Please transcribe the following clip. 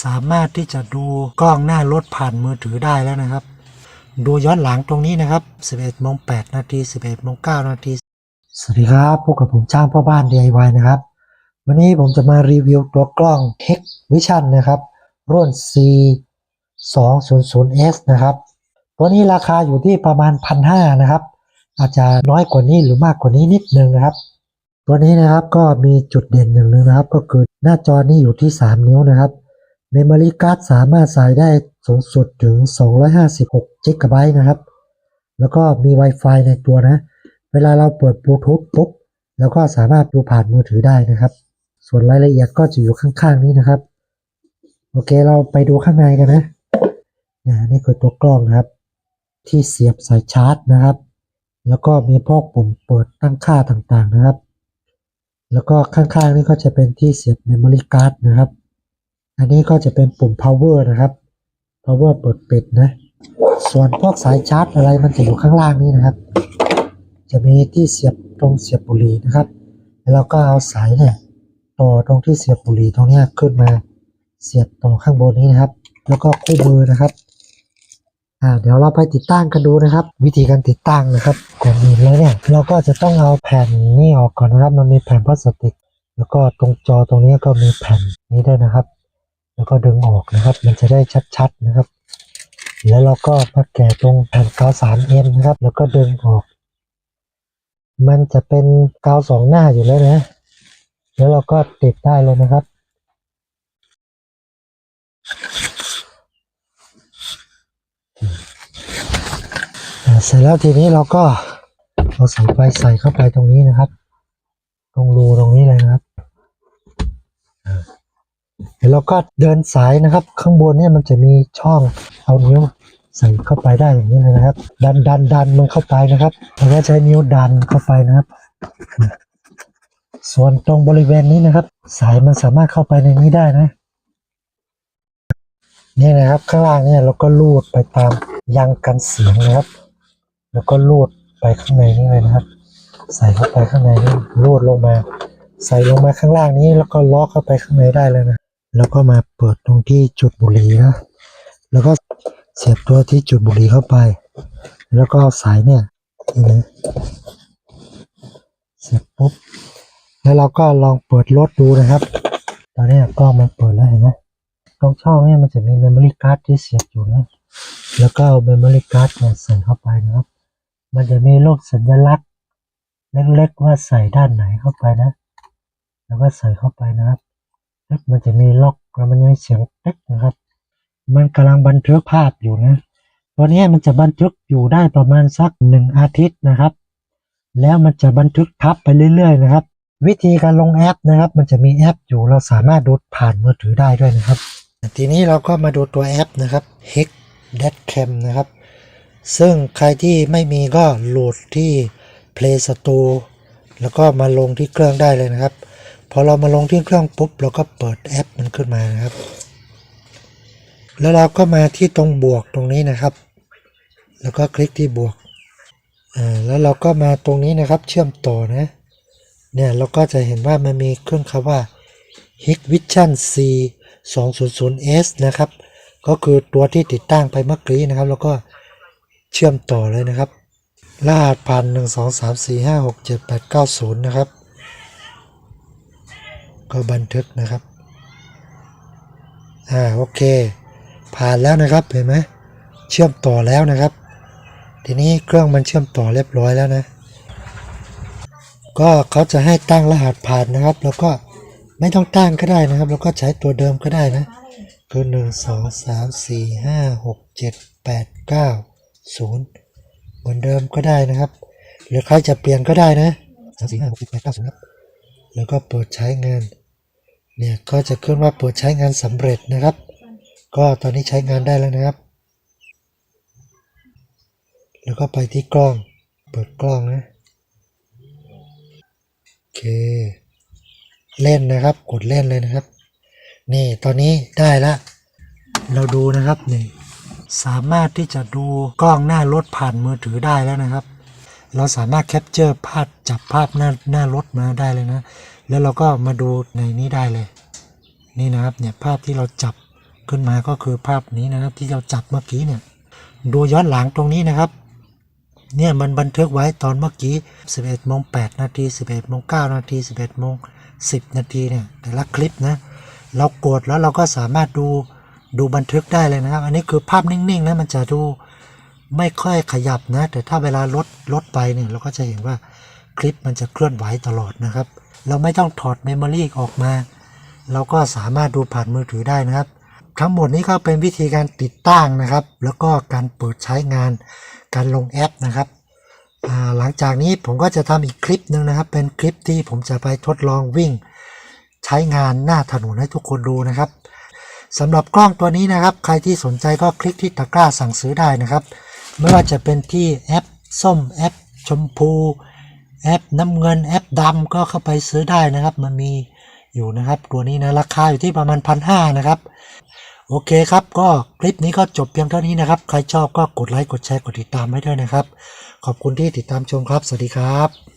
สามารถที่จะดูกล้องหน้ารถผ่านมือถือได้แล้วนะครับ ดูย้อนหลังตรงนี้นะครับ 11โมง8นาที 11โมง9นาที สวัสดีครับพบกับผมจ้างพ่อบ้าน DIY นะครับ วันนี้ผมจะมารีวิวตัวกล้อง Hex Vision นะครับ รุ่น C 2 0 0 S นะครับ ตัวนี้ราคาอยู่ที่ประมาณ 1,500นะครับ อาจจะน้อยกว่านี้หรือมากกว่านี้นิดนึงนะครับ ตัวนี้นะครับก็มีจุดเด่นหนึ่งนะครับ ก็คือหน้าจอนี้อยู่ที่ 3 นิ้วนะครับ Memory Card สามารถใส่ได้สูงสุดถึง 256 g b นะครับ แล้วก็มี Wi-Fi ในตัวนะ เวลาเราเปิดบลูทูธปุ๊บแล้วก็สามารถดูผ่านมือถือได้นะครับ ส่วนรายละเอียดก็จะอยู่ข้างๆนี้นะครับ โอเคเราไปดูข้างในกันนะนะนี่คือตัวกล้องนะครับ ที่เสียบสายชาร์จนะครับ แล้วก็มีพวกปุ่มเปิดตั้งค่าต่างๆนะครับ แล้วก็ข้างๆนี่ก็จะเป็นที่เสียบ memory card นะครับ อันนี้ก็จะเป็นปุ่ม power นะครับ power เปิดปิดนะ ส่วนพวกสายชาร์จอะไรมันจะอยู่ข้างล่างนี้นะครับ จะมีที่เสียบตรงเสียบบุหรี่นะครับ แล้วก็เอาสายเนี่ยต่อตรงที่เสียบบุหรี่ตรงนี้ขึ้นมาเสียบต่อข้างบนนี้นะครับ แล้วก็คู่มือนะครับ อ่า เดี๋ยวเราไปติดตั้งกันดูนะครับ วิธีการติดตั้งนะครับก่อนอื่นเลยเนี่ยเราก็จะต้องเอาแผ่นนี้ออกก่อนนะครับ มันมีแผ่นพลาสติก แล้วก็ตรงจอตรงนี้ก็มีแผ่นนี้ด้วยนะครับ แล้วก็ดึงออกนะครับ มันจะได้ชัดๆนะครับ แล้วเราก็มาแกะตรงแผ่นกาว 3M นะครับ แล้วก็ดึงออก มันจะเป็นกาวสองหน้าอยู่แล้วนะ แล้วเราก็ติดได้เลยนะครับเสร็จแล้วทีนี้เราก็เอาสายไฟใส่เข้าไปตรงนี้นะครับ ตรงรูตรงนี้เลยนะครับ เดี๋ยวเราก็เดินสายนะครับ ข้างบนเนี่ยมันจะมีช่องเอานิ้วใส่เข้าไปได้อย่างนี้เลยนะครับ ดันดันดันมันเข้าไปนะครับแล้วก็ใช้นิ้วดันเข้าไปนะครับ ส่วนตรงบริเวณนี้นะครับ สายมันสามารถเข้าไปในนี้ได้นะนี่นะครับ ข้างล่างเนี่ยเราก็ลูดไปตามยางกันเสียงนะครับ แล้วก็ลูดไปข้างในนี้เลยนะครับ ใส่เข้าไปข้างในนี่ลูดลงมา ใส่ลงมาข้างล่างนี้แล้วก็ล็อกเข้าไปข้างในได้เลยนะ แล้วก็มาเปิดตรงที่จุดบุหรี่นะ แล้วก็เสียบตัวที่จุดบุหรี่เข้าไป แล้วก็เอาสายเนี่ยนี่เสียบปุ๊บ แล้วเราก็ลองเปิดรถดูนะครับ ตอนนี้กล้องมันเปิดแล้วเห็นไหมตรงช่องเนี่ยมันจะมี memory card ที่เสียบอยู่นะ แล้วก็เอา memory card เนี่ยใส่เข้าไปนะครับ มันจะมีรูปสัญลักษณ์เล็กๆว่าใส่ด้านไหนเข้าไปนะ แล้วก็ใส่เข้าไปนะครับ แล้วมันจะมีล็อกแล้วมันจะมีเสียงเต๊กนะครับ มันกำลังบันทึกภาพอยู่นะตัวนี้มันจะบันทึกอยู่ได้ประมาณสักหนึ่งอาทิตย์นะครับ แล้วมันจะบันทึกทับไปเรื่อย ๆ นะครับ วิธีการลงแอปนะครับ มันจะมีแอปอยู่เราสามารถดูผ่านมือถือได้ด้วยนะครับ ทีนี้เราก็มาดูตัวแอปนะครับ Hex d a t Cam นะครับ ซึ่งใครที่ไม่มีก็โหลดที่ Play Store แล้วก็มาลงที่เครื่องได้เลยนะครับ พอเรามาลงที่เครื่องปุ๊บเราก็เปิดแอปมันขึ้นมานะครับ แล้วเราก็มาที่ตรงบวกตรงนี้นะครับ แล้วก็คลิกที่บวกอ่าแล้วเราก็มาตรงนี้นะครับเชื่อมต่อนะเนี่ยเราก็จะเห็นว่ามันมีเครื่องคำว่า Hikvision C 200S นะครับ ก็คือตัวที่ติดตั้งไปเมื่อกี้นะครับ แล้วก็เชื่อมต่อเลยนะครับ รหัสผ่านหนึ่งสองสามสี่ห้าหกเจ็ดแปดเก้าศูนย์นะครับ ก็บันทึกนะครับ อ่าโอเค ผ่านแล้วนะครับเห็นไหมเชื่อมต่อแล้วนะครับ ทีนี้เครื่องมันเชื่อมต่อเรียบร้อยแล้วนะ ก็เขาจะให้ตั้งรหัสผ่านนะครับ แล้วก็ไม่ต้องตั้งก็ได้นะครับ แล้วก็ใช้ตัวเดิมก็ได้นะคือหนึ่งสองสามสี่ห้าหกเจ็ดแปดเก้าศูนย์เหมือนเดิมก็ได้นะครับ หรือใครจะเปลี่ยนก็ได้นะสามสี่ห้าหกเจ็ดแปดเก้าศูนย์ครับแล้วก็เปิดใช้งาน เนี่ยก็จะขึ้นว่าเปิดใช้งานสำเร็จนะครับ ก็ตอนนี้ใช้งานได้แล้วนะครับ แล้วก็ไปที่กล้อง เปิดกล้องนะโอเค เล่นนะครับ กดเล่นเลยนะครับ นี่ตอนนี้ได้ละเราดูนะครับนี่สามารถที่จะดูกล้องหน้ารถผ่านมือถือได้แล้วนะครับ เราสามารถแคปเจอร์ภาพจับภาพหน้าหน้ารถมาได้เลยนะ แล้วเราก็มาดูในนี้ได้เลย นี่นะครับเนี่ยภาพที่เราจับขึ้นมาก็คือภาพนี้นะครับที่เราจับเมื่อกี้เนี่ยดูย้อนหลังตรงนี้นะครับเนี่ยมันบันทึกไว้ตอนเมื่อกี้ 11โมง8นาที 11โมง9นาที 11โมง10 นาทีเนี่ยแต่ละคลิปนะเรากดแล้วเราก็สามารถดูดูบันทึกได้เลยนะครับ อันนี้คือภาพนิ่งๆนะมันจะดูไม่ค่อยขยับนะ แต่ถ้าเวลาลดลดไปเนี่ยเราก็จะเห็นว่า คลิปมันจะเคลื่อนไหวตลอดนะครับ เราไม่ต้องถอดเมมโมรีออกมา เราก็สามารถดูผ่านมือถือได้นะครับ ทั้งหมดนี้ก็เป็นวิธีการติดตั้งนะครับ แล้วก็การเปิดใช้งานการลงแอปนะครับหลังจากนี้ผมก็จะทำอีกคลิปหนึ่งนะครับ เป็นคลิปที่ผมจะไปทดลองวิ่ง ใช้งานหน้าถนนให้ทุกคนดูนะครับสำหรับกล้องตัวนี้นะครับ ใครที่สนใจก็คลิกที่ตะกร้าสั่งซื้อได้นะครับ ไม่ว่าจะเป็นที่แอปส้มแอปชมพู แอปน้ำเงินแอปดำก็เข้าไปซื้อได้นะครับ มันมีอยู่นะครับ ตัวนี้นะราคาอยู่ที่ประมาณพันห้านะครับ โอเคครับก็คลิปนี้ก็จบเพียงเท่านี้นะครับ ใครชอบก็กดไลค์กดแชร์กดติดตามให้ด้วยนะครับ ขอบคุณที่ติดตามชมครับ สวัสดีครับ